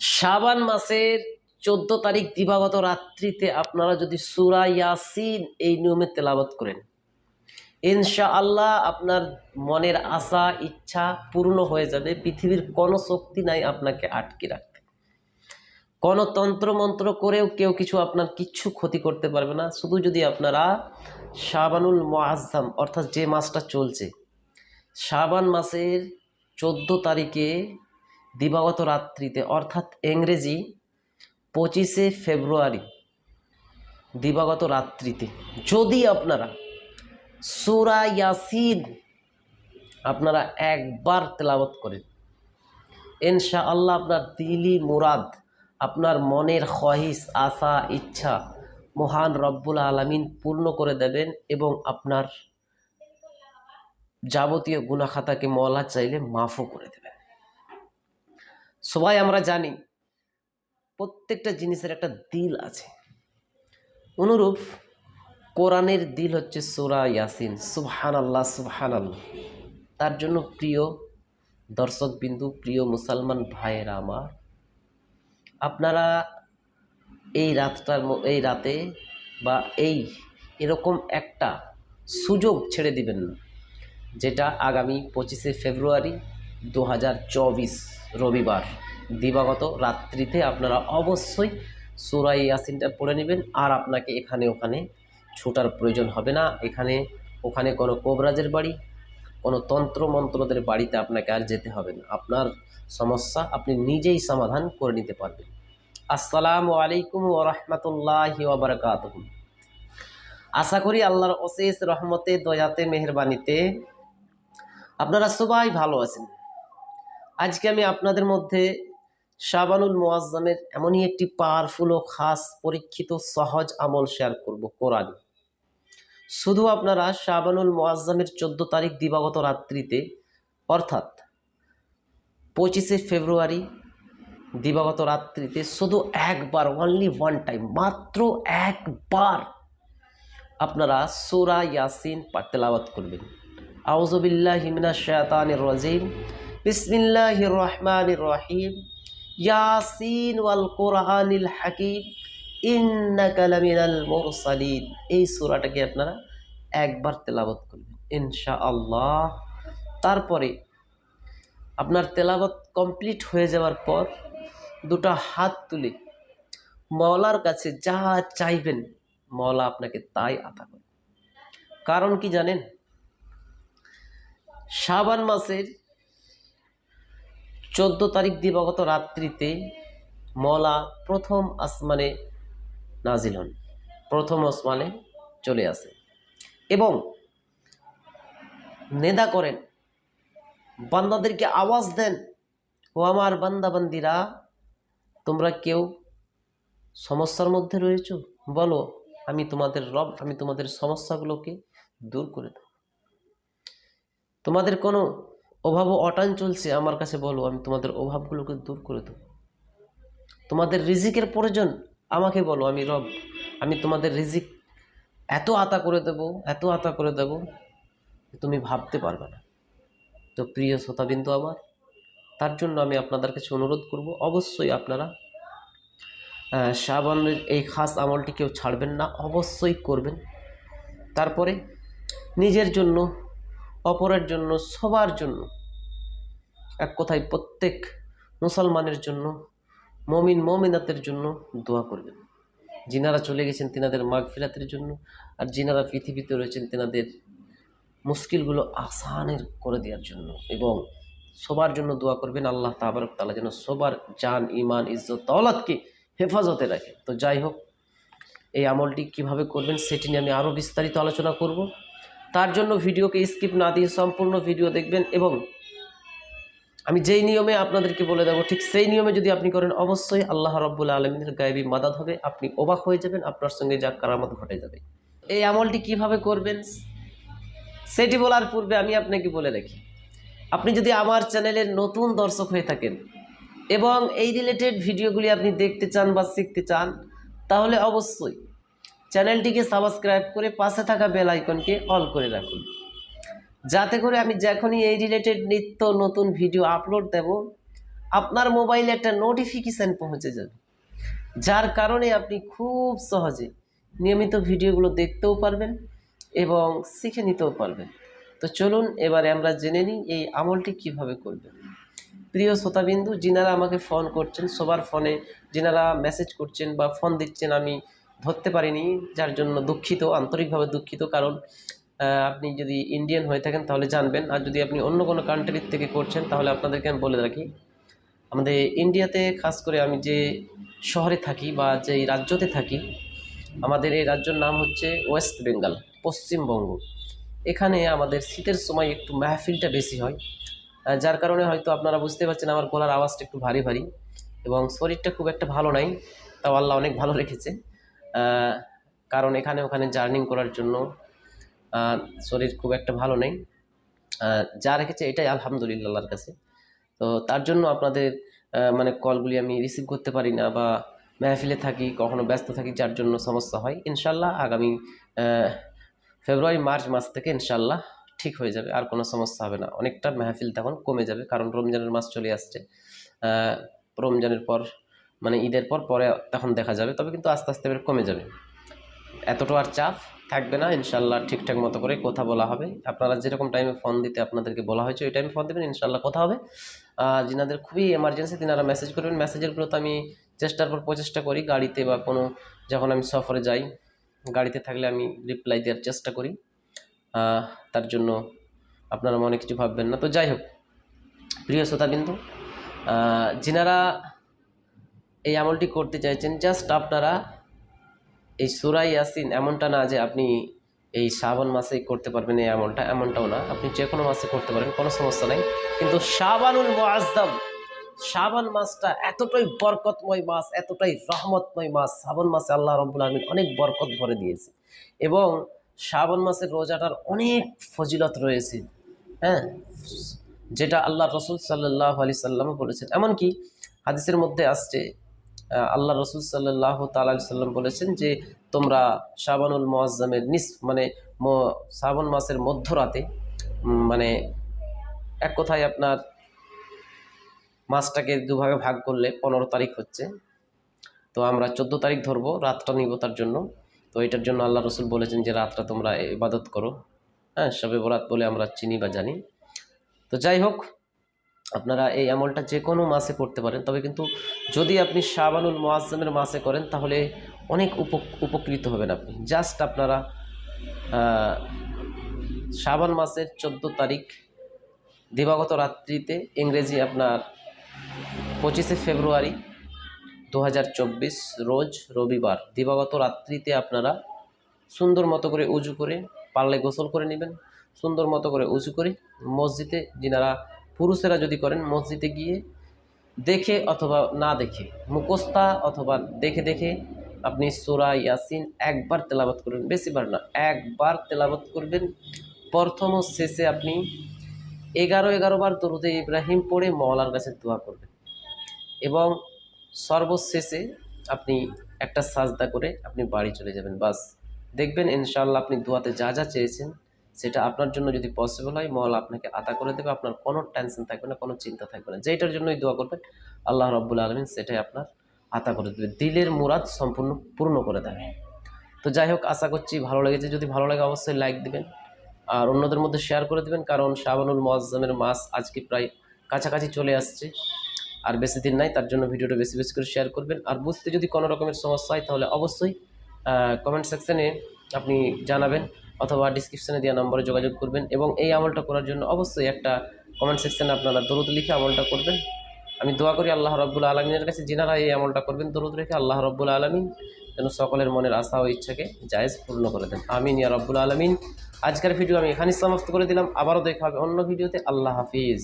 শাবান মাসের চোদ্দ তারিখ দিবাগত রাত্রিতে আপনারা যদি সুরা ইয়াসিন এই নিয়মে তেলাওয়াত করেন ইনশা আল্লাহ আপনার মনের আশা, ইচ্ছা পূর্ণ হয়ে যাবে। পৃথিবীর কোনো শক্তি নাই আপনাকে আটকে রাখতে। কোনো তন্ত্রমন্ত্র করেও কেউ কিছু আপনার কিচ্ছু ক্ষতি করতে পারবে না। শুধু যদি আপনারা শাবানুল মোয়াজ্জাম অর্থাৎ যে মাসটা চলছে, শাবান মাসের চোদ্দ তারিখে দিবাগত রাত্রিতে, অর্থাৎ ইংরেজি পঁচিশে ফেব্রুয়ারি, দিবাগত রাত্রিতে। যদি আপনারা সুরা ইয়াসিন আপনারা একবার তেলাওয়াত করেন ইনশা আল্লাহ আপনার দিলি মুরাদ, আপনার মনের খহিস, আশা, ইচ্ছা মহান রব্বুল আলমিন পূর্ণ করে দেবেন এবং আপনার যাবতীয় গুনাখাতাকে মলা চাইলে মাফও করে দেবেন। সবাই আমরা জানি প্রত্যেকটা জিনিসের একটা দিল আছে। অনুরূপ কোরআনের দিল হচ্ছে সুরা ইয়াসিন। সুবহান আল্লাহ সুবহান আল্লাহ তার জন্য প্রিয় দর্শক বিন্দু, প্রিয় মুসলমান ভাইয়েরা আমার, আপনারা এই রাতটার এই রাতে বা এই এরকম একটা সুযোগ ছেড়ে দিবেন না, যেটা আগামী পঁচিশে ফেব্রুয়ারি দু হাজার চব্বিশ রবিবার। দিবাগত রাত্রিতে আপনারা অবশ্যই সুরাই ইয়াসিনটা পড়ে নেবেন, আর আপনাকে এখানে ওখানে ছোটার প্রয়োজন হবে না। এখানে, ওখানে কোনো কোবরাজের বাড়ি, কোনো তন্ত্র মন্ত্রদের বাড়িতে আপনাকে আর যেতে হবে না। আপনার সমস্যা আপনি নিজেই সমাধান করে নিতে পারবেন। আসসালামু আলাইকুম ও রহমতুল্লাহি ওবরাকাত আশা করি আল্লাহর অশেষ রহমতে, দয়াতে, মেহরবানিতে আপনারা সবাই ভালো আছেন। আজকে আমি আপনাদের মধ্যে শাবানুল মোয়াজ্জামের এমনই একটি পাওয়ারফুল ও খাস, পরীক্ষিত, সহজ আমল শেয়ার করব, কোরআন। শুধু আপনারা শাবানুল মোয়াজ্জামের চোদ্দ তারিখ দিবাগত রাত্রিতে, অর্থাৎ পঁচিশে ফেব্রুয়ারি দিবাগত রাত্রিতে শুধু একবার অনলি ওয়ান টাইম মাত্র একবার আপনারা সুরা ইয়াসিন তেলাওয়াত করবেন। আউজবিল্লাহ হিমিনা শায়াতানির রাজিম। বিসমিল্লাহির রহমান রহিম। ইয়াসিন ওয়াল কোরআনিল হাকিম। ইন্নাকা লামিনাল মুরসালিন। এই সূরাটাকে আপনারা একবার তেলাওয়াত করবেন, ইনশাআল্লাহ। তারপরে আপনার তেলাওয়াত কমপ্লিট হয়ে যাওয়ার পর দুটো হাত তুলে মওলার কাছে যা চাইবেন, মওলা আপনাকে তাই আতা করে কারণ কি জানেন? শাবান মাসের চোদ্দ তারিখ দিবাগত রাত্রিতে মলা প্রথম আসমানে নাজিল হন। প্রথম আসমানে চলে আসে এবং নেদা করেন, বান্দাদেরকে আওয়াজ দেন, ও আমার বান্দাবান্দিরা, তোমরা কেউ সমস্যার মধ্যে রয়েছো? বলো, আমি তোমাদের রব, আমি তোমাদের সমস্যাগুলোকে দূর করে দেব। তোমাদের কোনো অভাব অটান চলছে আমার কাছে বলো, আমি তোমাদের অভাবগুলোকে দূর করে দেবো। তোমাদের রিজিকের প্রয়োজন আমাকে বলো, আমি রব। আমি তোমাদের রিজিক এত আতা করে দেব, এত আতা করে দেব তুমি ভাবতে পারবে না। তো প্রিয় শ্রোতাবিন্দু আমার, তার জন্য আমি আপনাদের কাছে অনুরোধ করব, অবশ্যই আপনারা শ্রাবণের এই খাস আমলটি কেউ ছাড়বেন না, অবশ্যই করবেন। তারপরে নিজের জন্য, অপরের জন্য, সবার জন্য এক কথায় প্রত্যেক মুসলমানের জন্য, মমিন, মমিনাতের জন্য দোয়া করবেন। যিনারা চলে গেছেন তিনাদের মাঘ ফিরাতের জন্য, আর যিনারা পৃথিবীতে রয়েছেন তিনাদের মুশকিলগুলো আসানের করে দেওয়ার জন্য এবং সবার জন্য দোয়া করবেন। আল্লাহ তাবারক তালা যেন সবার জান ইমান ইজ্জত তওলাদকে হেফাজতে রাখে। তো যাই হোক, এই আমলটি কীভাবে করবেন সেটি নিয়ে আমি আরও বিস্তারিত আলোচনা করব। তার জন্য ভিডিওকে স্কিপ না দিয়ে সম্পূর্ণ ভিডিও দেখবেন এবং আমি যেই নিয়মে আপনাদেরকে বলে দেবো, ঠিক সেই নিয়মে যদি আপনি করেন, অবশ্যই আল্লাহ রব্বুল আলমিনের গায়েবী মাদাত হবে। আপনি অবাক হয়ে যাবেন, আপনার সঙ্গে যা কারামত ঘটে যাবে। এই আমলটি কীভাবে করবেন? সেটি বলার পূর্বে আমি আপনাকে বলে রাখি। আপনি যদি আমার চ্যানেলের নতুন দর্শক হয়ে থাকেন এবং এই রিলেটেড ভিডিওগুলি আপনি দেখতে চান বা শিখতে চান, তাহলে অবশ্যই চ্যানেলটিকে সাবস্ক্রাইব করে পাশে থাকা বেল আইকনকে অল করে রাখুন। যাতে করে আমি যখনই এই রিলেটেড নিত্য নতুন ভিডিও আপলোড দেব, আপনার মোবাইলে একটা নোটিফিকেশান পৌঁছে যাবে। যার কারণে আপনি খুব সহজে নিয়মিত ভিডিওগুলো দেখতেও পারবেন এবং শিখে নিতেও পারবেন। তো চলুন এবারে আমরা জেনে নিই এই আমলটি কীভাবে করবেন। প্রিয় শ্রোতাবিন্দু, যিনারা আমাকে ফোন করছেন, সবার ফোনে যিনারা মেসেজ করছেন বা ফোন দিচ্ছেন, আমি ধরতে পারিনি, যার জন্য দুঃখিত, আন্তরিকভাবে দুঃখিত। কারণ আপনি যদি ইন্ডিয়ান হয়ে থাকেন তাহলে জানবেন। আর যদি আপনি অন্য কোনো কান্ট্রির থেকে করছেন, তাহলে আপনাদেরকে আমি বলে রাখি, আমাদের ইন্ডিয়াতে খাস করে আমি যে শহরে থাকি বা যেই রাজ্যতে থাকি, আমাদের এই রাজ্যের নাম হচ্ছে ওয়েস্ট বেঙ্গল পশ্চিমবঙ্গ এখানে আমাদের শীতের সময় একটু মাহফিলটা বেশি হয় যার কারণে হয়তো আপনারা বুঝতে পারছেন আমার গলার আওয়াজটা একটু ভারী ভারী এবং শরীরটা খুব একটা ভালো নাই, তাও আল্লাহ অনেক ভালো রেখেছে। কারণ এখানে ওখানে জার্নিং করার জন্য শরীর খুব একটা ভালো নেই। যা রেখেছে এটাই আলহামদুলিল্লাহ আল্লাহর কাছে। তো তার জন্য আপনাদের মানে কলগুলি আমি রিসিভ করতে পারি না বা মেহফিলে থাকি, কখনো ব্যস্ত থাকি, যার জন্য সমস্যা হয়। ইনশাল্লাহ আগামী ফেব্রুয়ারি, মার্চ মাস থেকে ইনশাল্লাহ ঠিক হয়ে যাবে, আর কোনো সমস্যা হবে না। অনেকটা মেহফিল তখন কমে যাবে, কারণ রমজানের মাস চলে আসছে। রমজানের পর মানে ঈদের পর, পরে তখন দেখা যাবে, তবে কিন্তু আস্তে আস্তে কমে যাবে। এতটা আর চাপ থাকবে না ইনশাল্লাহ ঠিকঠাক মতো করে কথা বলা হবে। আপনারা যেরকম টাইমে ফোন দিতে আপনাদেরকে বলা হয়েছে, ওই টাইমে ফোন দেবেন ইনশাল্লাহ কথা হবে। যিনাদের খুবই এমার্জেন্সি তিনারা মেসেজ করবেন। মেসেজের তো আমি চেষ্টার পর প্রচেষ্টা করি, গাড়িতে বা কোনো যখন আমি সফরে যাই, গাড়িতে থাকলে আমি রিপ্লাই দেওয়ার চেষ্টা করি। তার জন্য আপনারা মনে কিছু ভাববেন না। তো যাই হোক, প্রিয় শ্রোতাবিন্দু যিনারা এই আমলটি করতে চাইছেন জাস্ট আপনারা এই সুরাই ইয়াসিন এমনটা না যে আপনি এই শ্রাবণ মাসেই করতে পারবেন এই আমলটা, এমনটাও না। আপনি যে কোনো মাসে করতে পারেন কোনো সমস্যা নাই। কিন্তু শাবানুল মুআজ্জাম শ্রাবণ মাসটা এতটাই বরকতময় মাস, এতটাই রহমতময় মাস শ্রাবণ মাসে আল্লাহ রব্বুল আলমিন অনেক বরকত ভরে দিয়েছে। এবং শ্রাবণ মাসের রোজাটার অনেক ফজিলত রয়েছে হ্যাঁ? যেটা আল্লাহ রসুল সাল্লাহ আলি সাল্লামও বলেছেন। এমনকি হাদিসের মধ্যে আসছে আল্লাহ রসুল সাল্লাহ তাল্লাহ সাল্লাম বলেছেন যে, তোমরা শাবানুল মোয়াজ্জামের নিস মানে শ্রাবণ মাসের মধ্যরাতে মানে এক কথায় আপনার মাসটাকে দুভাগে ভাগ করলে পনেরো তারিখ হচ্ছে। তো আমরা চোদ্দ তারিখ ধরবো, রাতটা নিব তার জন্য। তো এটার জন্য আল্লাহ রসুল বলেছেন যে, রাতটা তোমরা ইবাদত করো। হ্যাঁ সবে বরাত বলে আমরা চিনি বা জানি। তো যাই হোক আপনারা এই আমলটা যে কোনো মাসে করতে পারেন। তবে কিন্তু যদি আপনি শাবানুল মোয়াজ্জামের মাসে করেন, তাহলে অনেক উপ উপকৃত হবেন আপনি। জাস্ট আপনারা শাবান মাসের চোদ্দ তারিখ দিবাগত রাত্রিতে ইংরেজি আপনার পঁচিশে ফেব্রুয়ারি দু হাজার চব্বিশ রোজ রবিবার দিবাগত রাত্রিতে আপনারা সুন্দর মতো করে উজু করে পারলে গোসল করে নেবেন। সুন্দর মতো করে উজু করে মসজিদে যিনারা পুরুষেরা যদি করেন, মসজিদে গিয়ে দেখে অথবা না দেখে মুখস্তা অথবা দেখে দেখে আপনি সোরা ইয়াসিন একবার তেলাবত করবেন, বেশিবার না, একবার তেলাবত করবেন। প্রথম ও শেষে আপনি এগারো এগারো বার ইব্রাহিম পড়ে মওলার কাছে দোয়া করবেন এবং সর্বশেষে আপনি একটা সাজদা করে আপনি বাড়ি চলে যাবেন। বাস, দেখবেন ইনশাল্লাহ আপনি দোয়াতে যা যা চেয়েছেন সেটা আপনার জন্য যদি পসিবল হয়, মহল আপনাকে আতা করে দেবে, আপনার কোনো টেনশন থাকবে না, কোনো চিন্তা থাকবে না। যেটার জন্যই দোয়া করবেন, আল্লাহ রব্বুল আলমিন সেটাই আপনার আতা করে দেবে। দিলের মুরাদ সম্পূর্ণ পূর্ণ করে দেবে। তো যাই হোক, আশা করছি ভালো লেগেছে। যদি ভালো লাগে অবশ্যই লাইক দিবেন। আর অন্যদের মধ্যে শেয়ার করে দেবেন, কারণ শাবানুল মোয়াজ্জামের মাস আজকে প্রায় কাছাকাছি চলে আসছে। আর বেশি দিন নাই, তার জন্য ভিডিওটা বেশি বেশি করে শেয়ার করবেন। আর বুঝতে যদি কোনো রকমের সমস্যা হয়, তাহলে অবশ্যই কমেন্ট সেকশনে আপনি জানাবেন অথবা ডিসক্রিপশানে দেওয়া নম্বরে যোগাযোগ করবেন এবং এই আমলটা করার জন্য অবশ্যই একটা কমেন্ট সেকশানে আপনারা দরুদ লিখে আমলটা করবেন। আমি দোয়া করি আল্লাহ রব্বুল আলমিনের কাছে, যিনারা এই আমলটা করবেন, দরুদ রেখে আল্লাহ রব্বুল আলমিন যেন সকলের মনের আশা ও ইচ্ছাকে জায়েজ পূর্ণ করে দেন। আমিন ইয়া রব্বুল আলমিন। আজকের ভিডিও আমি এখানেই সমাপ্ত করে দিলাম। আবারও দেখা হবে অন্য ভিডিওতে আল্লাহ হাফিজ।